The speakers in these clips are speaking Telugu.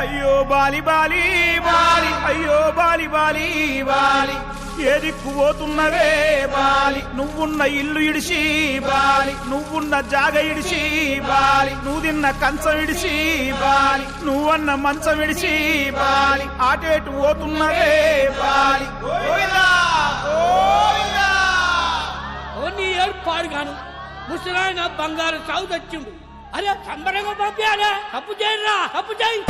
అయ్యో బాలి బాలి బాలి అయ్యో బాలి బాలి బాలి ఏ పోతున్నవే బాలి నువ్వున్న ఇల్లు ఇడిసి బాలి నువ్వున్న జాగ ఇడిసి బాలి నువ్వు తిన్న కంచం ఇడిసి బాలి నువ్వన్న మంచం ఇడిసి బాలి ఆటేటు పోతున్నవే బాలి. ఓ పాడుగాను ముసలాయన బంగారు సాగు తెచ్చిండు. అరే సంబరంగా పంపించాలే తప్పు చేయరా తప్పు చేయి.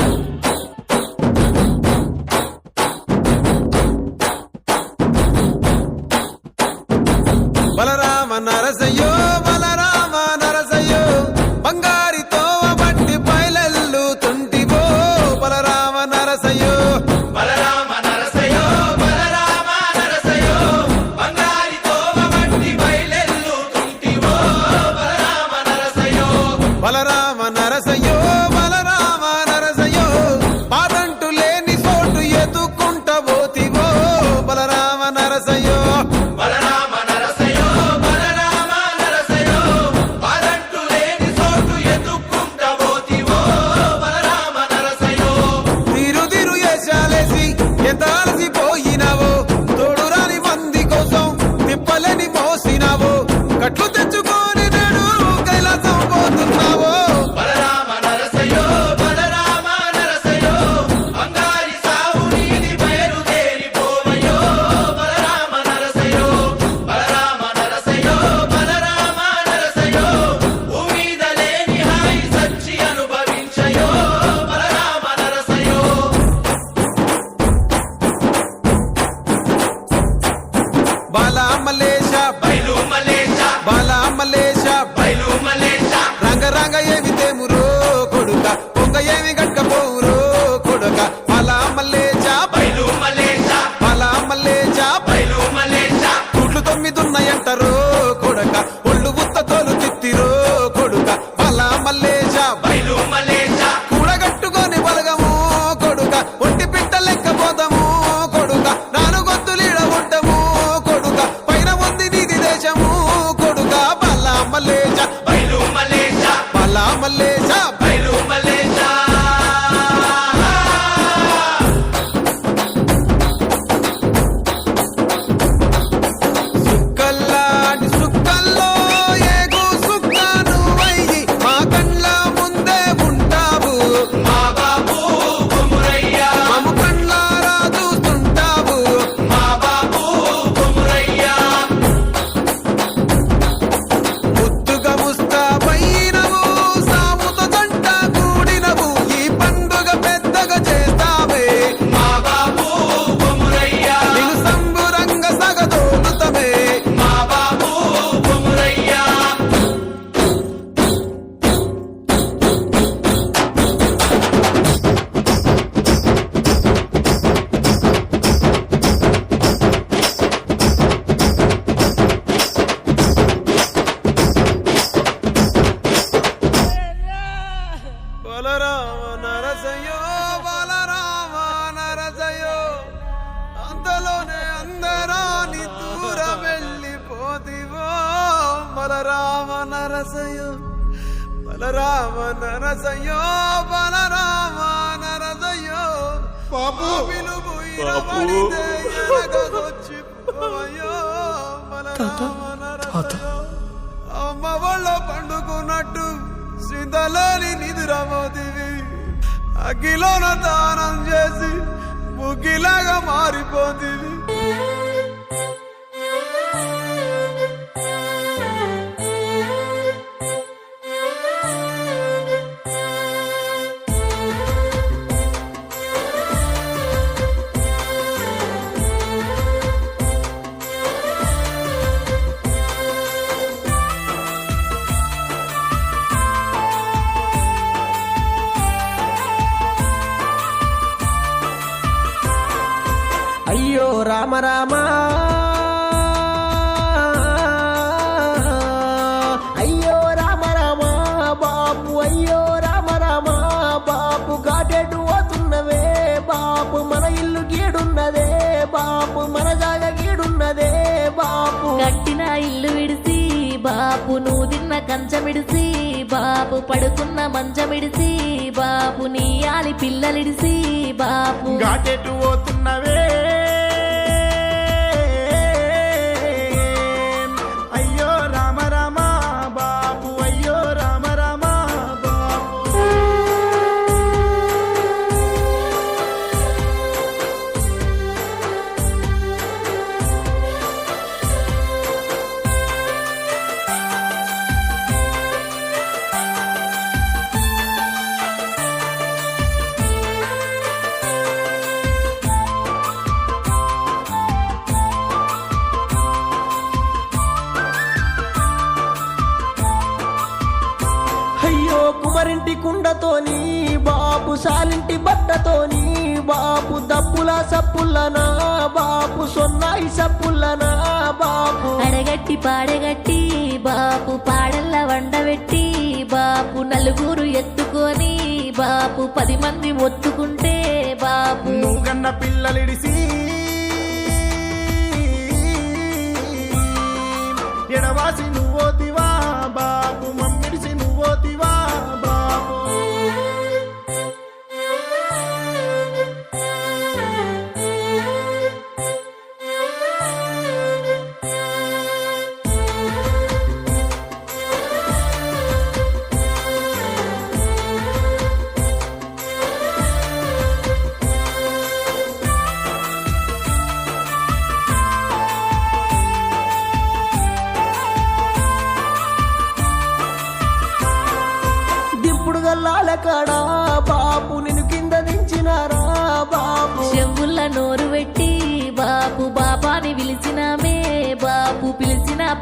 బలరామ నరసయ్యో బలరా బాలా మలేష రంగ రంగ ఏమి తేమురో కొడుక పొంగ ఏమి గట్టపోవురో కొడుక. బాలా మలేష బాలా మలేష గుడ్లు తొమ్మిదున్నాయంటారో కొడుక ఒళ్ళు ఉత్త తోలు తిత్తిరో కొడుక. బాలా మలేష బయలు బలరామ నరసయో బలరామ నరసయో బలరామ నరసయో పాపు బలరామ నరసయో అమ్మ వాళ్ళ పండుకున్నట్టు సిందలోని నిదురమోతివి. అగ్గిలోన దానం చేసి ముగ్గిలాగా మారిపోతివి. అయ్యో రామ రామ. అయ్యో రామ రామ బాపు అయ్యో రామ రామ బాపు గాటెటు పోతున్నవే బాపు మన ఇల్లు గీడున్నదే బాపు మన జాగ గీడున్నదే బాపు కట్టిన ఇల్లు నువ్వు తిన్న కంచమిడిసి బాపు పడుకున్న మంచమిడిసి బాపు నీ ఆలి పిల్లలిడిసి బాపు ఘాటెటు పోతున్నవే కుమరింటి కుండతోని బాపు సాలింటి బట్టతోని బాపు దప్పుల సప్పుల్లనా బాపు సొన్నాయి సప్పుల్లనా బాపు. అడగట్టి పాడగట్టి బాపు పాడల్ల వండబెట్టి బాపు నలుగురు ఎత్తుకొని బాపు పది మంది ఒత్తుకుంటే బాపు. కన్న పిల్లలిడిసి ఎడవాసి నువ్వోతివా.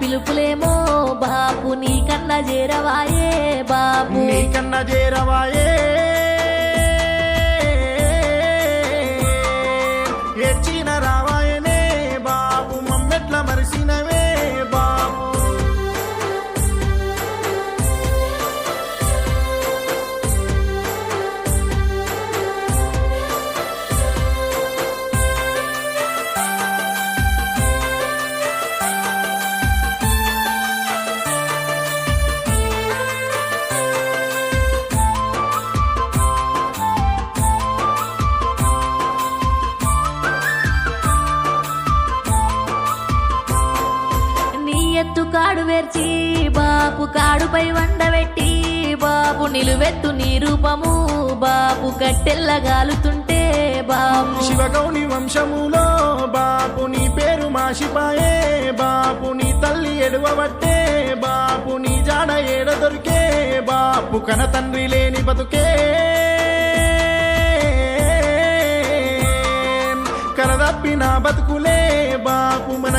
పిలుపులేమో బాపు నీకన్నా చేరవాయే బాపు. నీకన్నా చేరవాయే బాపు కాడుపై వండబెట్టి బాపు నిలువెత్తు నీ రూపము బాపు కట్టెల్ల గాలుతుంటే బాపు. శివగౌని వంశములో బాపు నీ పేరు మాసిపాయే బాపు నీ తల్లి ఎడువబట్టే బాపు నీ జాడ ఏడ దొరికే బాపు కన తండ్రి లేని బతుకే. కరదప్పిన బతుకులే బాపు మన